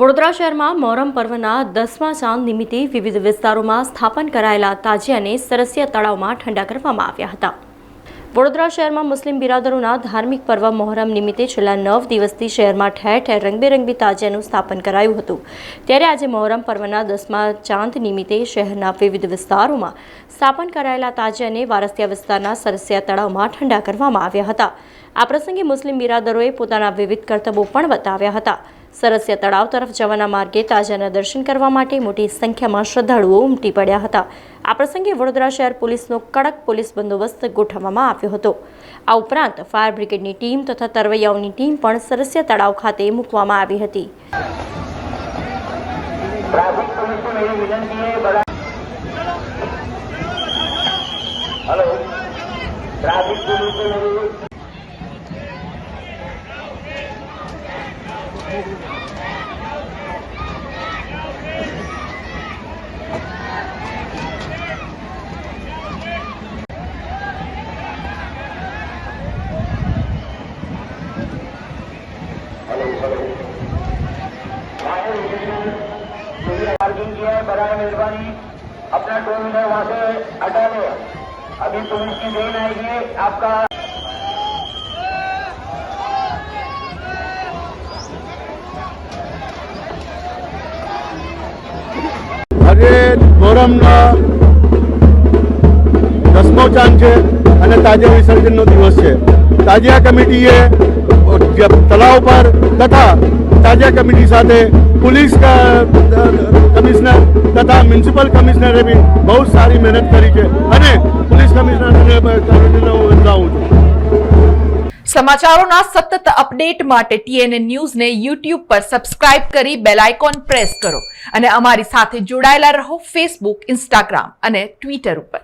વડોદરા શહેરમાં મોહરમ પર્વના દસમા ચાંદ નિમિત્તે વિવિધ વિસ્તારોમાં સ્થાપન કરાયેલા તાજિયાને સરસિયા તળાવમાં ઠંડા કરવામાં આવ્યા હતા. વડોદરા શહેરમાં મુસ્લિમ બિરાદરોના ધાર્મિક પર્વ મોહરમ નિમિત્તે છેલ્લા નવ દિવસથી શહેરમાં ઠેર ઠેર રંગબેરંગી તાજિયાનું સ્થાપન કરાયું હતું. ત્યારે આજે મોહરમ પર્વના દસમા ચાંદ નિમિત્તે શહેરના વિવિધ વિસ્તારોમાં સ્થાપન કરાયેલા તાજિયાને વારસિયા વિસ્તારના સરસિયા તળાવમાં ઠંડા કરવામાં આવ્યા હતા. આ પ્રસંગે મુસ્લિમ બિરાદરોએ પોતાના વિવિધ કરતબો પણ બતાવ્યા હતા. સરસ્ય તળાવ તરફ જવાના માર્ગે તાજાના દર્શન કરવા માટે મોટી સંખ્યામાં શ્રદ્ધાળુઓ ઉમટી પડ્યા હતા. આ પ્રસંગે વડોદરા શહેર પોલીસનો કડક પોલીસ બંદોબસ્ત ગોઠવવામાં આવ્યો હતો. આ ઉપરાંત ફાયર બ્રિગેડની ટીમ તથા તરવૈયાઓની ટીમ પણ સરસિયા તળાવ ખાતે મૂકવામાં આવી હતી. ટ્રાફિક પોલીસને है बड़ा मेहरबानी अपना टू व्हीलर वहां से हटा लो अभी पुलिस की ट्रेन आएगी आपका આજે મોહરમનો દસમો ચાંદ છે અને તાજિયા વિસર્જનનો દિવસ છે તાજિયા કમિટીએ જે તળાવ પર તથા તાજા કમિટી સાથે પોલીસ કમિશનર તથા મ્યુનિસિપલ કમિશનરે બી બહુ સારી મહેનત કરી છે અને પોલીસ કમિશનરને છું. સમાચારોના સતત અપડેટ માટે ટીએનએ ન્યૂઝને યુટ્યુબ પર સબસ્ક્રાઇબ કરી બેલ આઇકોન પ્રેસ કરો અને અમારી સાથે જોડાયેલા રહો ફેસબુક, ઇન્સ્ટાગ્રામ અને ટ્વિટર ઉપર.